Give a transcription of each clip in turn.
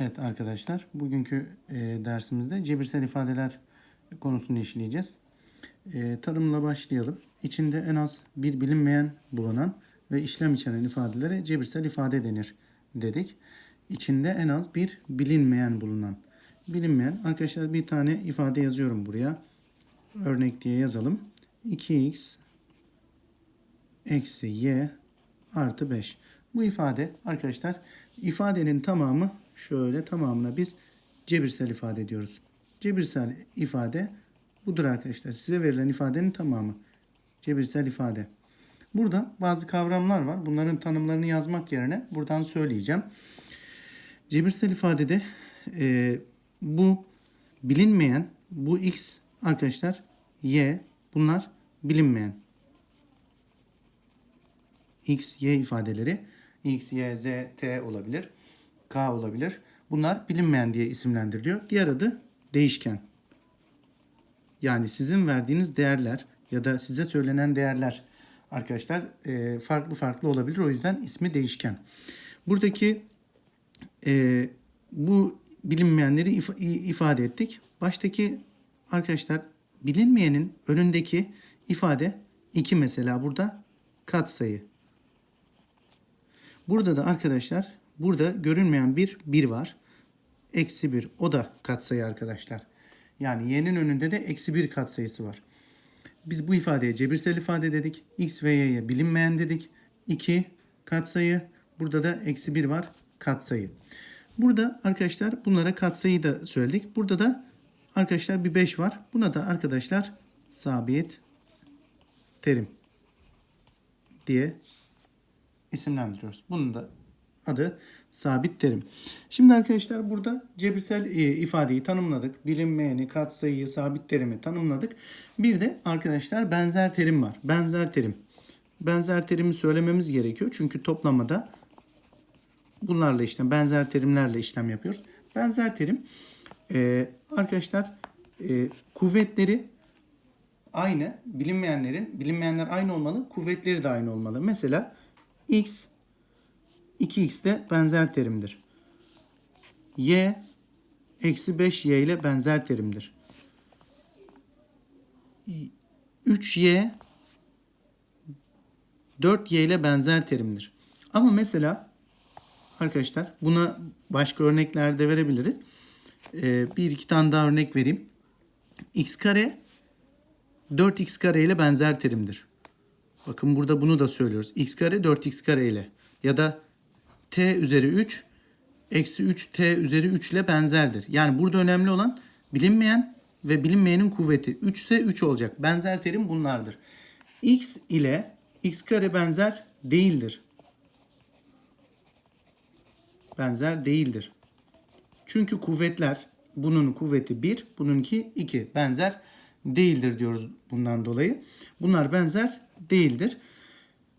Evet arkadaşlar, bugünkü e, dersimizde cebirsel ifadeler konusunu işleyeceğiz. E, tanımla başlayalım. İçinde en az bir bilinmeyen bulunan ve işlem içeren ifadelere cebirsel ifade denir dedik. İçinde en az bir bilinmeyen bulunan. Bilinmeyen, arkadaşlar bir tane ifade yazıyorum buraya. Örnek diye yazalım. 2x eksi y artı 5. Bu ifade arkadaşlar ifadenin tamamı şöyle tamamına biz cebirsel ifade diyoruz. Cebirsel ifade budur arkadaşlar. Size verilen ifadenin tamamı. Cebirsel ifade. Burada bazı kavramlar var. Bunların tanımlarını yazmak yerine buradan söyleyeceğim. Cebirsel ifadede e, bu bilinmeyen, bu x arkadaşlar y bunlar bilinmeyen. X, Y ifadeleri X, Y, Z, T olabilir. K olabilir. Bunlar bilinmeyen diye isimlendiriliyor. Diğer adı değişken. Yani sizin verdiğiniz değerler ya da size söylenen değerler arkadaşlar e, farklı farklı olabilir. O yüzden ismi değişken. Buradaki e, bu bilinmeyenleri if- ifade ettik. Baştaki arkadaşlar bilinmeyenin önündeki ifade 2 mesela burada katsayı. Burada da arkadaşlar burada görünmeyen bir 1 var. Eksi 1 o da katsayı arkadaşlar. Yani y'nin önünde de eksi 1 katsayısı var. Biz bu ifadeye cebirsel ifade dedik. x ve y'ye bilinmeyen dedik. 2 katsayı. Burada da eksi 1 var katsayı. Burada arkadaşlar bunlara katsayı da söyledik. Burada da arkadaşlar bir 5 var. Buna da arkadaşlar sabit terim diye isimlendiriyoruz. Bunun da adı sabit terim. Şimdi arkadaşlar burada cebirsel e, ifadeyi tanımladık. Bilinmeyeni, katsayıyı, sabit terimi tanımladık. Bir de arkadaşlar benzer terim var. Benzer terim. Benzer terimi söylememiz gerekiyor. Çünkü toplamada bunlarla işlem, benzer terimlerle işlem yapıyoruz. Benzer terim e, arkadaşlar e, kuvvetleri aynı. Bilinmeyenlerin, bilinmeyenler aynı olmalı. Kuvvetleri de aynı olmalı. Mesela x 2x de benzer terimdir. y eksi 5y ile benzer terimdir. 3y 4y ile benzer terimdir. Ama mesela arkadaşlar buna başka örnekler de verebiliriz. Ee, bir iki tane daha örnek vereyim. x kare 4x kare ile benzer terimdir. Bakın burada bunu da söylüyoruz. x kare 4x kare ile ya da t üzeri 3 eksi 3 t üzeri 3 ile benzerdir. Yani burada önemli olan bilinmeyen ve bilinmeyenin kuvveti. 3 ise 3 olacak. Benzer terim bunlardır. x ile x kare benzer değildir. Benzer değildir. Çünkü kuvvetler bunun kuvveti 1, bununki 2. Benzer değildir diyoruz bundan dolayı. Bunlar benzer değildir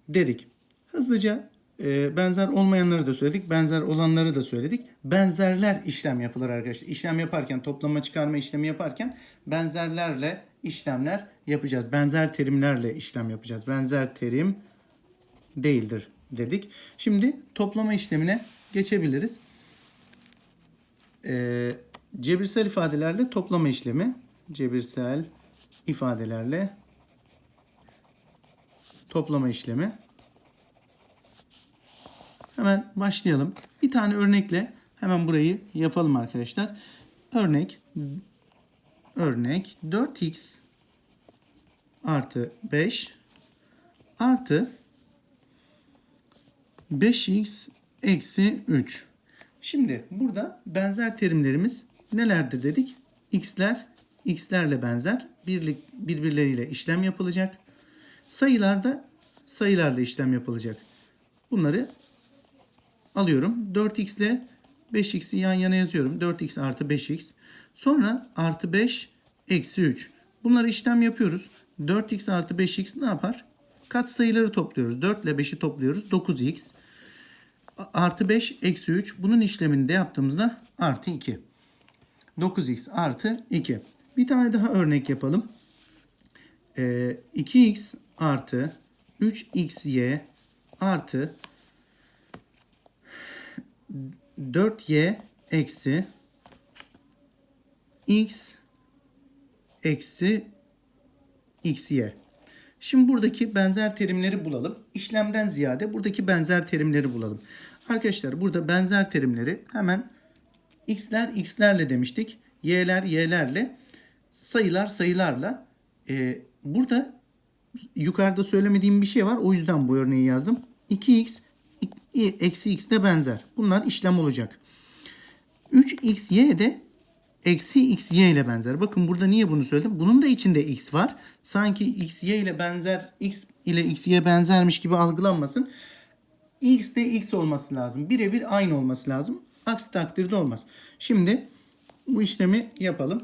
dedik. Hızlıca e, benzer olmayanları da söyledik. Benzer olanları da söyledik. Benzerler işlem yapılır arkadaşlar. İşlem yaparken toplama çıkarma işlemi yaparken benzerlerle işlemler yapacağız. Benzer terimlerle işlem yapacağız. Benzer terim değildir dedik. Şimdi toplama işlemine geçebiliriz. E, cebirsel ifadelerle toplama işlemi. Cebirsel ifadelerle toplama işlemi. Hemen başlayalım. Bir tane örnekle hemen burayı yapalım arkadaşlar. Örnek örnek 4x artı 5 artı 5x eksi 3. Şimdi burada benzer terimlerimiz nelerdir dedik? x'ler x'lerle benzer birlik birbirleriyle işlem yapılacak. Sayılarda sayılarla işlem yapılacak. Bunları alıyorum. 4x ile 5x'i yan yana yazıyorum. 4x artı 5x. Sonra artı 5 eksi 3. Bunları işlem yapıyoruz. 4x artı 5x ne yapar? Kat sayıları topluyoruz. 4 ile 5'i topluyoruz. 9x. Artı 5 eksi 3. Bunun işlemini de yaptığımızda artı 2. 9x artı 2. Bir tane daha örnek yapalım. Ee, 2x artı 3xy artı 4y eksi x eksi xy. Şimdi buradaki benzer terimleri bulalım. İşlemden ziyade buradaki benzer terimleri bulalım. Arkadaşlar burada benzer terimleri hemen x'ler x'lerle demiştik. y'ler y'lerle sayılar sayılarla. Ee, burada yukarıda söylemediğim bir şey var. O yüzden bu örneği yazdım. 2x i- eksi x de benzer. Bunlar işlem olacak. 3xy de eksi xy ile benzer. Bakın burada niye bunu söyledim? Bunun da içinde x var. Sanki xy ile benzer, x ile xy'ye benzermiş gibi algılanmasın. x de x olması lazım. Birebir aynı olması lazım. Aksi takdirde olmaz. Şimdi bu işlemi yapalım.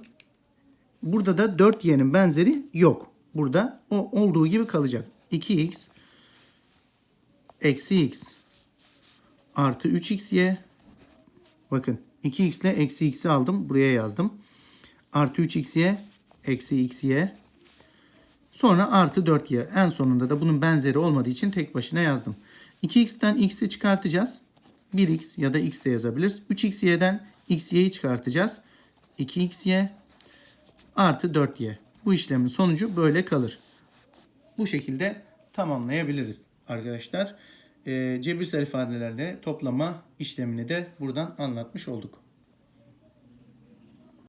Burada da 4y'nin benzeri yok. Burada o olduğu gibi kalacak. 2x eksi x artı 3xy bakın 2x ile eksi x'i aldım. Buraya yazdım. Artı 3xy eksi xy sonra artı 4y. En sonunda da bunun benzeri olmadığı için tek başına yazdım. 2x'ten x'i çıkartacağız. 1x ya da x de yazabiliriz. 3xy'den xy'yi çıkartacağız. 2xy artı 4y. Bu işlemin sonucu böyle kalır. Bu şekilde tamamlayabiliriz arkadaşlar. Ee, cebirsel ifadelerle toplama işlemini de buradan anlatmış olduk.